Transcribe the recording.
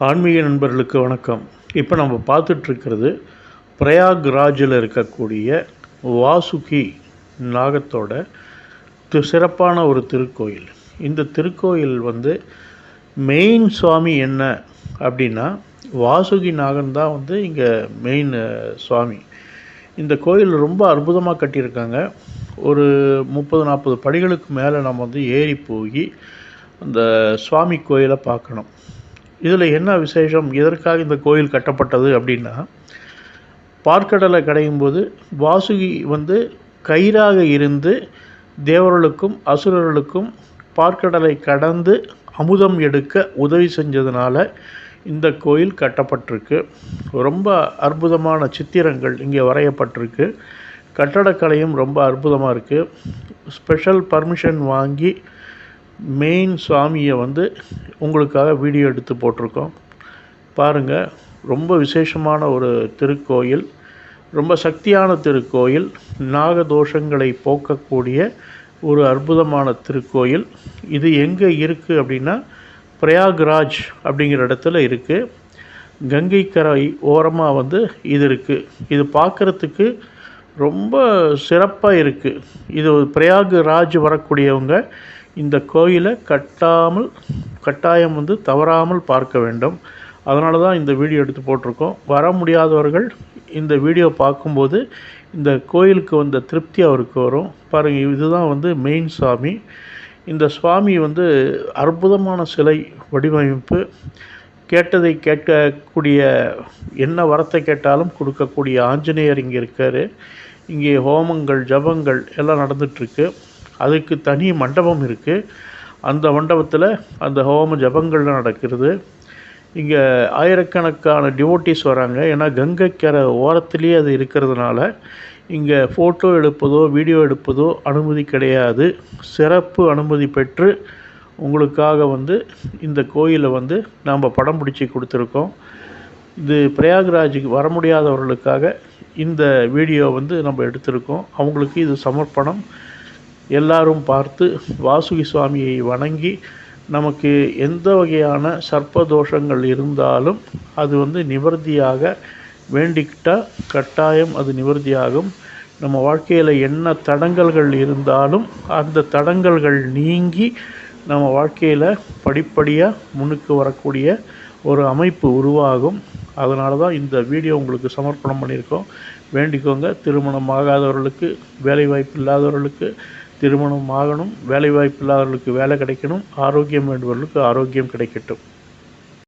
ஆன்மீக நண்பர்களுக்கு வணக்கம். இப்போ நம்ம பார்த்துட்ருக்கிறது பிரயாக்ராஜில் இருக்கக்கூடிய வாசுகி நாகத்தோட தி- சிறப்பான ஒரு திருக்கோயில். இந்த திருக்கோயில் வந்து மெயின் சுவாமி என்ன அப்படின்னா வாசுகி நாகன் தான் வந்து இங்கே மெயின் சுவாமி. இந்த கோயில் ரொம்ப அற்புதமாக கட்டியிருக்காங்க. ஒரு முப்பது நாற்பது படிகளுக்கு மேலே நம்ம வந்து ஏறி போய் அந்த சுவாமி கோயிலை பார்க்கணும். இதில் என்ன விசேஷம்? எதற்காக இந்த கோயில் கட்டப்பட்டது அப்படின்னா பார்க்கடலை கடையும் போது வாசுகி வந்து கயிறாக இருந்து தேவர்களுக்கும் அசுரர்களுக்கும் பார்க்கடலை கடந்து அமுதம் எடுக்க உதவி செஞ்சதுனால இந்த கோயில் கட்டப்பட்டிருக்கு. ரொம்ப அற்புதமான சித்திரங்கள் இங்கே வரையப்பட்டிருக்கு. கட்டடக்கலையும் ரொம்ப அற்புதமாக இருக்குது ஸ்பெஷல் பர்மிஷன் வாங்கி மெயின் சுவாமியை வந்து உங்களுக்காக வீடியோ எடுத்து போட்டிருக்கோம். பாருங்கள் ரொம்ப விசேஷமான ஒரு திருக்கோயில் ரொம்ப சக்தியான திருக்கோயில் நாகதோஷங்களை போக்கக்கூடிய ஒரு அற்புதமான திருக்கோயில். இது எங்கே இருக்குது அப்படின்னா பிரயாக்ராஜ் அப்படிங்கிற இடத்துல இருக்குது கங்கைக்கரை ஓரமாக வந்து இது இருக்குது இது பார்க்குறதுக்கு ரொம்ப சிறப்பாக இருக்குது இது பிரயாக்ராஜ் வரக்கூடியவங்க இந்த கோயிலை கட்டாமல் கட்டாயம் வந்து தவறாமல் பார்க்க வேண்டும். அதனால தான் இந்த வீடியோ எடுத்து போட்டிருக்கோம். வர முடியாதவர்கள் இந்த வீடியோ பார்க்கும்போது இந்த கோயிலுக்கு வந்த திருப்தி அவருக்கு வரும். பாருங்கள் இதுதான் வந்து மெயின் சுவாமி. இந்த சுவாமி வந்து அற்புதமான சிலை வடிவமைப்பு கேட்டதை கேட்கக்கூடிய என்ன வரத்தை கேட்டாலும் கொடுக்கக்கூடிய ஆஞ்சநேயர் இங்கே இருக்கார். இங்கே ஹோமங்கள் ஜபங்கள் எல்லாம் நடந்துகிட்ருக்கு அதுக்கு தனி மண்டபம் இருக்குது அந்த மண்டபத்தில் அந்த ஹோம ஜபங்கள்லாம் நடக்கிறது. இங்கே ஆயிரக்கணக்கான டிவோட்டிஸ் வராங்க. ஏன்னா கங்கைக்கரை ஓரத்துலேயே அது இருக்கிறதுனால இங்கே ஃபோட்டோ எடுப்பதோ வீடியோ எடுப்பதோ அனுமதி கிடையாது. சிறப்பு அனுமதி பெற்று உங்களுக்காக வந்து இந்த கோயிலை வந்து நாம் படம் பிடிச்சி கொடுத்துருக்கோம். இது பிரயாக்ராஜுக்கு வர முடியாதவர்களுக்காக இந்த வீடியோ வந்து நம்ம எடுத்திருக்கோம். அவங்களுக்கு இது சமர்ப்பணம். எல்லாரும் பார்த்து வாசுகி சுவாமியை வணங்கி நமக்கு எந்த வகையான சர்ப்ப தோஷங்கள் இருந்தாலும் அது வந்து நிவர்த்தியாக வேண்டிக்கிட்டால் கட்டாயம் அது நிவர்த்தியாகும். நம்ம வாழ்க்கையில் என்ன தடங்கல்கள் இருந்தாலும் அந்த தடங்கல்கள் நீங்கி நம்ம வாழ்க்கையில் படிப்படியாக முன்னுக்கு வரக்கூடிய ஒரு அமைப்பு உருவாகும். அதனால தான் இந்த வீடியோ உங்களுக்கு சமர்ப்பணம் பண்ணியிருக்கோம். வேண்டிக்கோங்க. திருமணம் ஆகாதவர்களுக்கு வேலைவாய்ப்பு இல்லாதவர்களுக்கு திருமணம் ஆகணும் வேலைவாய்ப்பு இல்லாதவர்களுக்கு வேலை கிடைக்கணும் ஆரோக்கியம் வேண்டுபவர்களுக்கு ஆரோக்கியம் கிடைக்கட்டும்.